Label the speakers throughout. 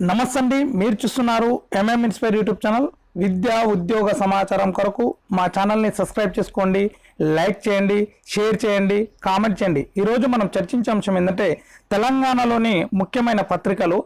Speaker 1: నమస్తే అండి మీరు చూస్తున్నారు ఎంఎం ఇన్స్పైర్ యూట్యూబ్ ఛానల్ విద్యా ఉద్యోగ సమాచారం కొరకు మా ఛానల్ని సబ్స్క్రైబ్ చేసుకోండి లైక్ చేయండి షేర్ చేయండి కామెంట్ చేయండి. ఈరోజు మనం చర్చించే అంశం ఏంటంటే తెలంగాణలోని ముఖ్యమైన పత్రికలు.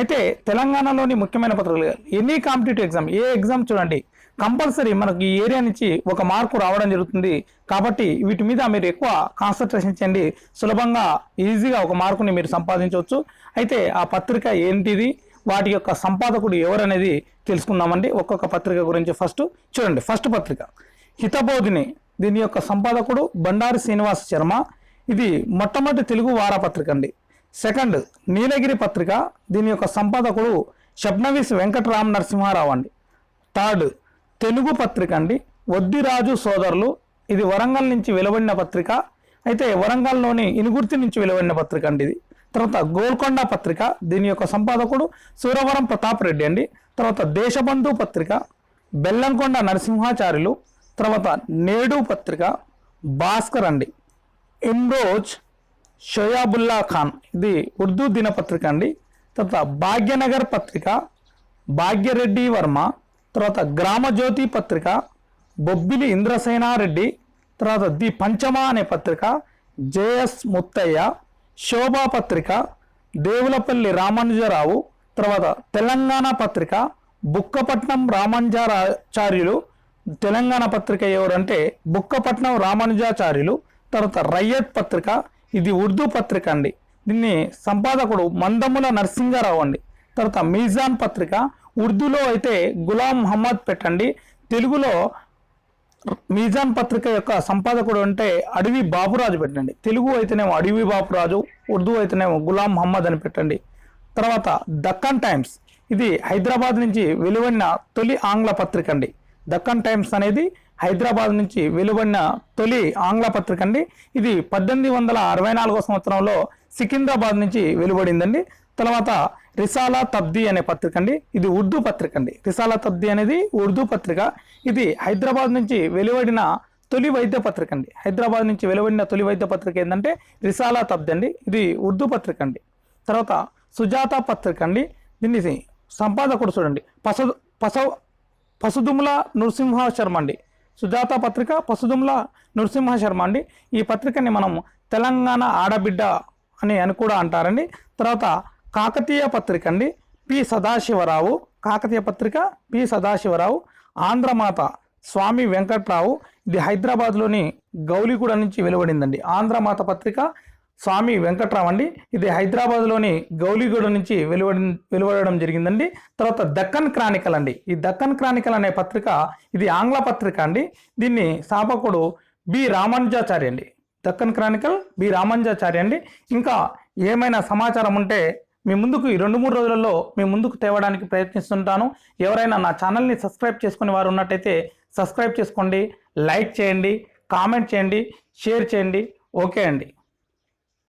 Speaker 1: అయితే తెలంగాణలోని ముఖ్యమైన పత్రికలు ఎనీ కాంపిటేటివ్ ఎగ్జామ్ ఏ ఎగ్జామ్ చూడండి కంపల్సరీ మనకు ఈ ఏరియా నుంచి ఒక మార్కు రావడం జరుగుతుంది. కాబట్టి వీటి మీద మీరు ఎక్కువ కాన్సన్ట్రేషన్ చేయండి. సులభంగా ఈజీగా ఒక మార్కుని మీరు సంపాదించవచ్చు. అయితే ఆ పత్రిక ఏంటిది? వాటి యొక్క సంపాదకుడు ఎవరనేది తెలుసుకుందామండి. ఒక్కొక్క పత్రిక గురించి ఫస్ట్ చూడండి. ఫస్ట్ పత్రిక. హితబోధిని దీని యొక్క సంపాదకుడు బండారి శ్రీనివాస శర్మ. ఇది మొట్టమొదటి తెలుగు వారపత్రిక అండి. సెకండ్ నీలగిరి పత్రిక. దీని యొక్క సంపాదకుడు షబ్నవీస్ వెంకటరామ నరసింహారావు అండి. థర్డ్ తెలుగు పత్రిక అండి. వద్దిరాజు సోదరులు. ఇది వరంగల్ నుంచి వెలువడిన పత్రిక. అయితే వరంగల్లోని ఇనుగుర్తి నుంచి వెలువడిన పత్రిక అండి ఇది. తర్వాత గోల్కొండ పత్రిక దీని యొక్క సంపాదకుడు సూరవరం ప్రతాప్ రెడ్డి అండి. తర్వాత దేశబంధు పత్రిక బెల్లంకొండ నరసింహాచార్యులు తర్వాత నేడు పత్రిక భాస్కర్ అండి. ఇమ్రోజ్ షోయాబుల్లా ఖాన్ ఇది ఉర్దూ దినపత్రిక అండి. తర్వాత భాగ్యనగర్ పత్రిక భాగ్యరెడ్డి వర్మ తర్వాత గ్రామజ్యోతి పత్రిక బొబ్బిలి ఇంద్రసేనారెడ్డి తర్వాత ది పంచమ అనే పత్రిక జేఎస్ ముత్తయ్య శోభా పత్రిక దేవులపల్లి రామానుజరావు తర్వాత తెలంగాణ పత్రిక బుక్కపట్నం రామానుజాచార్యులు. తెలంగాణ పత్రిక ఎవరంటే బుక్కపట్నం రామానుజాచార్యులు తర్వాత రయ్యత్ పత్రిక ఇది ఉర్దూ పత్రిక అండి. దీన్ని సంపాదకుడు మందముల నరసింగారావు అండి. తర్వాత మీజాన్ పత్రిక ఉర్దూలో అయితే గులాం మహమ్మద్ పెట్టండి. తెలుగులో మీజాన్ పత్రిక యొక్క సంపాదకుడు అంటే అడవి బాపురాజు పెట్టండి. తెలుగు అయితేనేమో అడవి బాపురాజు ఉర్దూ అయితేనేమో గులాం మహమ్మద్ అని పెట్టండి. తర్వాత దక్కన్ టైమ్స్. ఇది హైదరాబాద్ నుంచి వెలువడిన తొలి ఆంగ్ల పత్రిక అండి. దక్కన్ టైమ్స్ అనేది హైదరాబాద్ నుంచి వెలువడిన తొలి ఆంగ్ల పత్రిక అండి. ఇది పద్దెనిమిది వందల అరవై నాలుగో సంవత్సరంలో సికింద్రాబాద్ నుంచి వెలువడిందండి. తర్వాత రిసాలా తబ్ది అనే పత్రిక అండి. ఇది ఉర్దూ పత్రిక అండి. రిసాలా తబ్ది అనేది ఉర్దూ పత్రిక. ఇది హైదరాబాద్ నుంచి వెలువడిన తొలి వైద్య పత్రిక అండి. హైదరాబాద్ నుంచి వెలువడిన తొలి వైద్య పత్రిక ఏంటంటే రిసాలా తబ్ది అండి. ఇది ఉర్దూ పత్రిక అండి. తర్వాత సుజాత పత్రిక అండి. దీన్ని సంపాదకుడు చూడండి. పస పస పసుదుముల నృసింహ శర్మ అండి. సుజాత పత్రిక పసుదుముల నృసింహ శర్మ అండి. ఈ పత్రికని మనం తెలంగాణ ఆడబిడ్డ అని అని కూడా అంటారండి. తర్వాత కాకతీయ పత్రిక అండి. పి. సదాశివరావు కాకతీయ పత్రిక పి. సదాశివరావు ఆంధ్రమాత స్వామి వెంకట్రావు ఇది హైదరాబాద్లోని గౌలిగూడ నుంచి వెలువడిందండి. ఆంధ్రమాత పత్రిక స్వామి వెంకట్రావు అండి. ఇది హైదరాబాద్లోని గౌలిగూడ నుంచి వెలువడి వెలువడడం జరిగిందండి. తర్వాత దక్కన్ క్రానికల్ అండి. ఈ దక్కన్ క్రానికల్ అనే పత్రిక ఇది ఆంగ్ల పత్రిక అండి. దీన్ని స్థాపకుడు బి. రామానుజాచార్య అండి. దక్కన్ క్రానికల్ బి రామానుజాచార్య అండి. ఇంకా ఏమైనా సమాచారం ఉంటే మీ ముందుకు ఈ రెండు మూడు రోజులలో మీ ముందుకు తేవడానికి ప్రయత్నిస్తుంటాను. ఎవరైనా నా ఛానల్ని సబ్స్క్రైబ్ చేసుకునే వారు ఉన్నట్టయితే సబ్స్క్రైబ్ చేసుకోండి లైక్ చేయండి కామెంట్ చేయండి షేర్ చేయండి. ఓకే అండి.